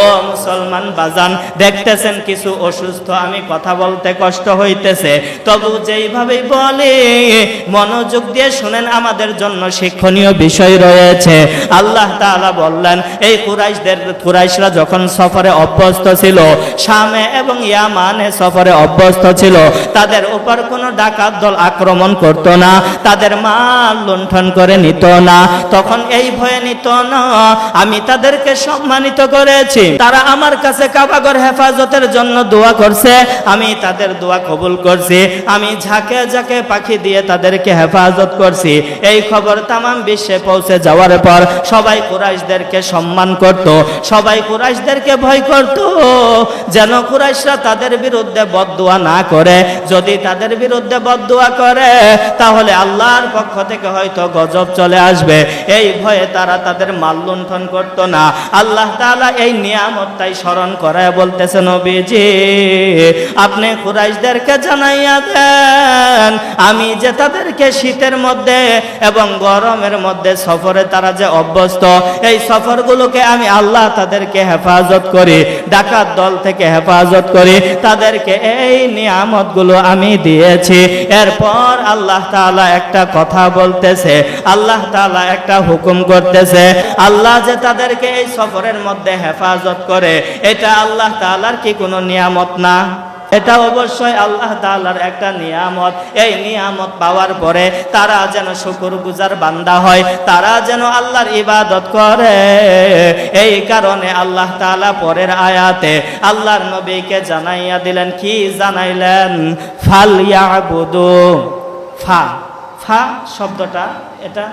ও মুসলমান বাজান, দেখতেছেন কিছু অসুস্থ, আমি কথা বলতে কষ্ট হইতেছে। তবু যেইভাবেই বলে, মনোযোগ দিয়ে শুনেন, আমাদের জন্য শিক্ষণীয় বিষয় রয়েছে। আল্লাহ তাআলা বললেন, এই কুরাইশদের, কুরাইশরা যখন সফরে অভ্যস্ত ছিল, শামে এবং ইয়ামানে সফরে অভ্যস্ত ছিল, তাদের উপর কোনো ডাকাত দল আক্রমণ করত না, তাদের মাল লুণ্ঠন করে নিত না। তখন এই ভয়ে নিত না, আমি তাদেরকে সম্মানিত করেছি। তারা আমার কাছে কাবাগর হেফাজতের জন্য দোয়া করছে, আমি তাদের দোয়া কবুল করছি, আমি ঝাঁকে ঝাঁকে পাখি দিয়ে তাদেরকে হেফাজত করছি। এই খবর তামাম বিশ্বে পৌঁছে যাওয়ার পর সবাই কুরাইশদেরকে সম্মান করত, সবাই কুরাইশদেরকে ভয় করত, যেন কুরাইশরা তাদের বিরুদ্ধে বদদোয়া না করে। যদি তাদের বিরুদ্ধে বদদোয়া করে, তাহলে আল্লাহর পক্ষ থেকে হয়তো গজব চলে আসবে। এই ভয়ে তারা তাদের মাল লুণ্ঠন করতো না। আল্লাহ তাআলা এই নিয়ামতটাই স্মরণ করায় বলতেছে নবীজি, আপনি কুরাইশদেরকে জানাইয়া দেন, আমি যে তাদেরকে শীতের মধ্যে এবং গরমের মধ্যে সফরে তারা যে অভ্যস্ত, এই সফরগুলোকে আমি আল্লাহ তাদেরকে হেফাজত করি, ডাকাত দল থেকে হেফাজত করি, তাদেরকে এই নিয়ামতগুলো আমি দিয়েছি। এরপর আল্লাহ তাআলা একটা কথা বলতেছে, আল্লাহ তাআলা একটা হুকুম করতেছে, আল্লাহ যে তাদেরকে এই সফরের মধ্যে হেফাজত করে, এটা আল্লাহ তাআলার কি কোনো নিয়ামত না? এটা অবশ্যই আল্লাহ তাআলার একটা নিয়ামত। এই নিয়ামত পাওয়ার পরে তারা যেন শুকুর গুজার বান্দা হয়, তারা যেন আল্লাহর ইবাদত করে। এই কারণে আল্লাহ তাআলা পরের আয়াতে আল্লাহর নবীকে জানাইয়া দিলেন, কি জানাইলেন? ফাল ইয়াবুদু, ফা ফা শব্দটা, এটা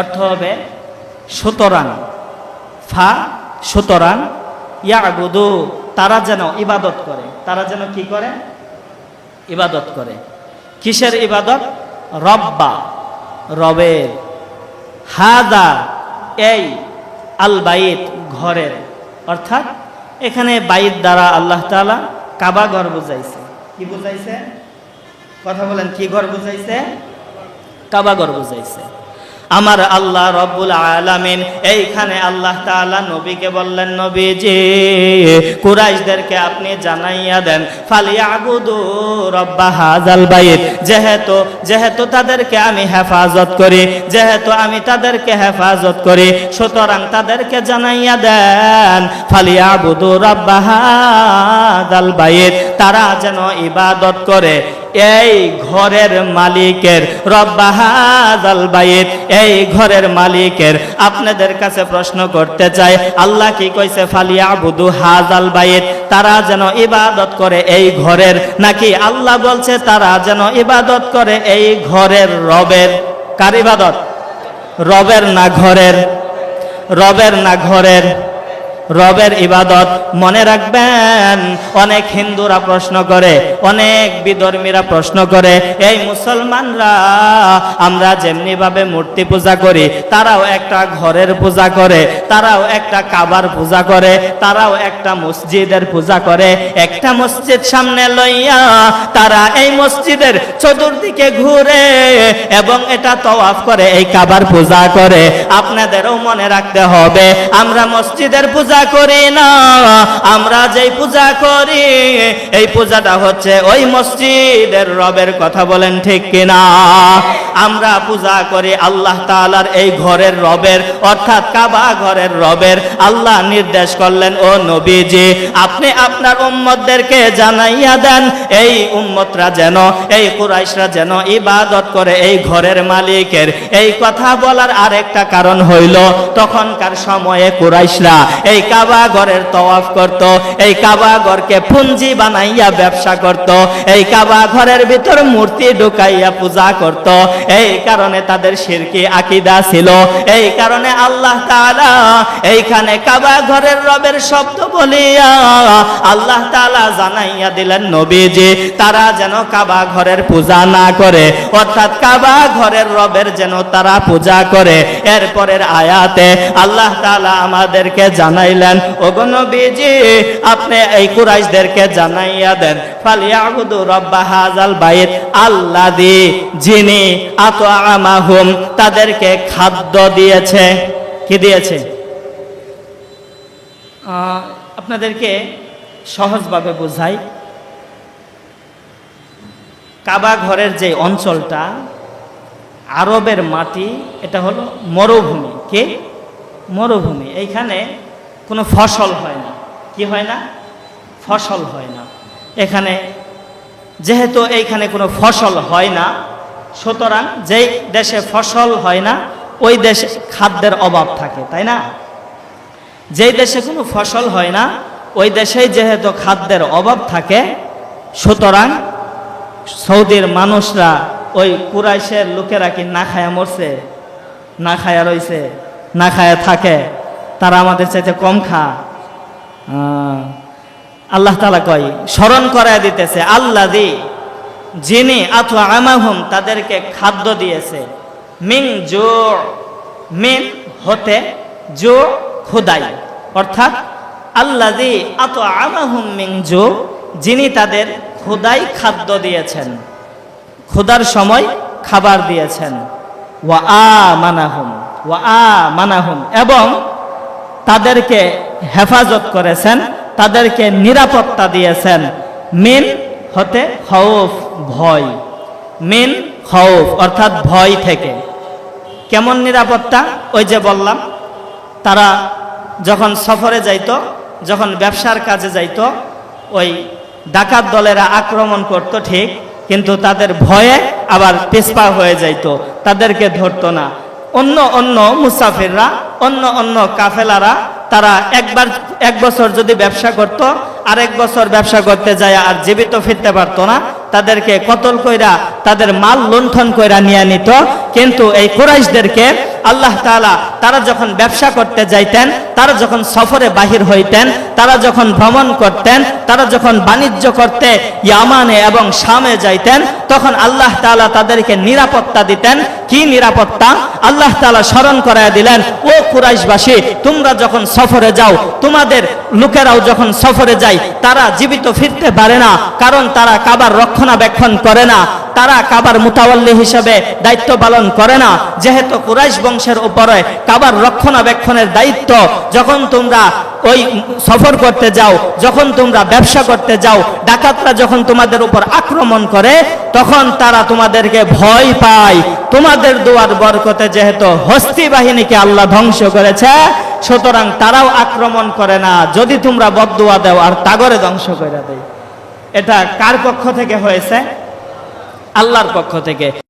অর্থ হবে সুতরাং। ফা সুতরাং ইয়াবুদু, তারা যেন ইবাদত করে। তারা যেন কি করে? ইবাদত করে। কিসের ইবাদত? রব্বা, রবের। হাদা, এই আল বাইত ঘরের। অর্থাৎ এখানে বাইত দ্বারা আল্লাহ তাআলা কাবা ঘর বুঝাইছে। কি বুঝাইছে? কথা বলেন, কি ঘর বুঝাইছে? কাবা ঘর বুঝাইছে। আমার আল্লাহ রব্বুল আলামিন, এইখানে আল্লাহ তাআলা নবীকে বললেন, নবীজি, কুরাইশদেরকে আপনি জানাইয়া দেন, ফালিয়াবুদু রব্বা হাজাল বাইত। যেহেতু যেহেতু তাদেরকে আমি হেফাজত করি, যেহেতু আমি তাদেরকে হেফাজত করি, সুতরাং তাদেরকে জানাইয়া দেন, ফালিয়াবুদু রব্বা হাজাল বাইত। তারা যেন ইবাদত করে এই ঘরের মালিকের রব্বাহাজাল বাইত। এই ঘরের মালিকের আপনাদের কাছে প্রশ্ন করতে চাই, আল্লাহ কি কইছে ফালিয়া বুধু হাজাল বাইত? তারা যেন ইবাদত করে এই ঘরের, নাকি আল্লাহ বলছে তারা যেন ইবাদত করে এই ঘরের রবের? কার ইবাদত? রবের না ঘরের। রবের না ঘরের। রবের ইবাদত মনে রাখবেন। অনেক হিন্দুরা প্রশ্ন করে, অনেক বিধর্মীরা প্রশ্ন করে, এই মুসলমানরা, আমরা যেমনি ভাবে মূর্তি পূজা করি, তারাও একটা ঘরের পূজা করে, তারাও একটা কাবার পূজা করে, তারাও একটা মসজিদের পূজা করে। একটা মসজিদ সামনে লইয়া তারা এই মসজিদের চতুর্দিকে ঘুরে এবং এটা তওয়াফ করে, এই কাবার পূজা করে। আপনাদেরও মনে রাখতে হবে, আমরা মসজিদের পূজা করি না আমরা যেই পূজা করি, এই পূজাটা হচ্ছে ওই মসজিদের রবের কথা বলেন ঠিক কিনা? আমরা পূজা করি আল্লাহ তাআলার এই ঘরের রবের, অর্থাৎ কাবা ঘরের রবের। আল্লাহ নির্দেশ করলেন, ও নবীজি, আপনি আপনার উম্মতদেরকে জানাইয়া দেন, এই উম্মতরা যেন, এই কুরাইশরা যেন ইবাদত করে এই ঘরের মালিকের। এই কথা বলার আরেকটা কারণ হইল, তখনকার সময়ে কুরাইশরা এই কাবা ঘরের তওয়াফ করত, এই কাবা ঘরকে পুঞ্জি বানাইয়া ব্যবসা করত, এই কাবা ঘরের ভিতর মূর্তি ঢুকাইয়া পূজা করত, এই কারণে তাদের শিরকি আকিদা ছিল, এই কারণে আল্লাহ তাআলা এইখানে কাবা ঘরের রবের শব্দ বলিয়া আল্লাহ তাআলা জানাইয়া দিলেন, নবীজি, তারা যেন কাবা ঘরের পূজা না করে, অর্থাৎ কাবা ঘরের রবের যেন তারা পূজা করে, এরপরের আয়াতে আল্লাহ তাআলা আমাদেরকে জানাইলেন ওগো নবীজি, আপনি এই কুরাইশদেরকে জানাইয়া দেন, ফালিয়াবুদু রব্বা হাজাল বাইত আল্লাদি যিনি আতআমাহুম তাদেরকে খাদ্য দিয়েছে। কি দিয়েছে? আপনাদেরকে সহজভাবে বোঝাই। কাবা ঘরের যে অঞ্চলটা, আরবের মাটি, এটা হলো মরুভূমি। কে? মরুভূমি। এইখানে কোনো ফসল হয় না। কি হয় না? ফসল হয় না। এখানে যেহেতু এইখানে কোনো ফসল হয় না, সুতরাং যেই দেশে ফসল হয় না, ওই দেশে খাদ্যের অভাব থাকে, তাই না? যেই দেশে কোনো ফসল হয় না, ওই দেশেই যেহেতু খাদ্যের অভাব থাকে, সুতরাং সৌদির মানুষরা ওই কুরাইশের লোকেরা কি না খায়া মরছে? না খায়া রইছে? না খায়া থাকে? তারা আমাদের চাইতে কম খা। আল্লাহ তালা কয়, স্মরণ করায় দিতেছে আল্লাহ দি যিনি আথা আমাহুম, তাদেরকে খাদ্য দিয়েছে। মিং জো, মিন হতে জো খুদাই। অর্থাৎ আল্লাহ দি আত আমাহুম মিং জো, যিনি তাদের খুদাই খাদ্য দিয়েছেন। ক্ষুধার সময় খাবার দিয়েছেন। ওয়া আ মানাহুম ওয়া আ মানাহুম এবং তাদেরকে হেফাজত করেছেন, তাদেরকে নিরাপত্তা দিয়েছেন। মিন হতে খৌফ, ভয়। মিন খৌফ, অর্থাৎ ভয় থেকে। কেমন নিরাপত্তা? ওই যে বললাম, তারা যখন সফরে যাইত, যখন ব্যবসার কাজে যাইতো, ওই ডাকাত দলেরা আক্রমণ করত ঠিক, কিন্তু তাদের ভয়ে আবার পেছপা হয়ে যাইত। তাদেরকে ধরতো না। অন্য অন্য মুসাফিররা, অন্য অন্য কাফেলারা, তারা একবার, এক বছর যদি ব্যবসা করত আর এক বছর ব্যবসা করতে যায় আর জীবিত ফিরতে পারতো না, তাদেরকে কতল কইরা, তাদের মাল লুণ্ঠন কইরা নিয়ে নিত। কিন্তু এই কুরাইশদেরকে আল্লাহ তালা তারা যখন ব্যবসা করতে যাইতেন, তারা যখন সফরে বাহির হইতেন, তারা যখন ভ্রমণ করতেন, তারা যখন বাণিজ্য করতে ইয়ামানে এবং শামে যাইতেন, তখন আল্লাহ তালা তাদেরকে নিরাপত্তা দিতেন। কি নিরাপত্তা? আল্লাহ তালা স্মরণ করায় দিলেন, ও কুরাইশবাসী, তোমরা যখন সফরে যাও, তোমাদের লোকেরাও যখন সফরে যায়, তারা জীবিত ফিরতে পারে না, কারণ তারা কাবার রক্ষণাবেক্ষণ করে না, তারা কাবার মুতাওয়াল্লি হিসেবে দায়িত্ব পালন করে না। যেহেতু কুরাইশ বংশের উপরে কাবার রক্ষণাবেক্ষণের দায়িত্ব, যখন তোমরা ওই সফর করতে যাও, যখন তোমরা ব্যবসা করতে যাও, ডাকাতরা যখন তোমাদের উপর আক্রমণ করে তখন তারা তোমাদেরকে ভয় পায়। তোমাদের দোয়ার বরকতে যেহেতু হস্তি বাহিনীকে আল্লাহ ধ্বংস করেছে, সুতরাং তারাও আক্রমণ করে না। যদি তোমরা বদুয়া দাও আর তাগরে ধ্বংস করে দেয়। এটা কার পক্ষ থেকে হয়েছে? আল্লাহর পক্ষ থেকে।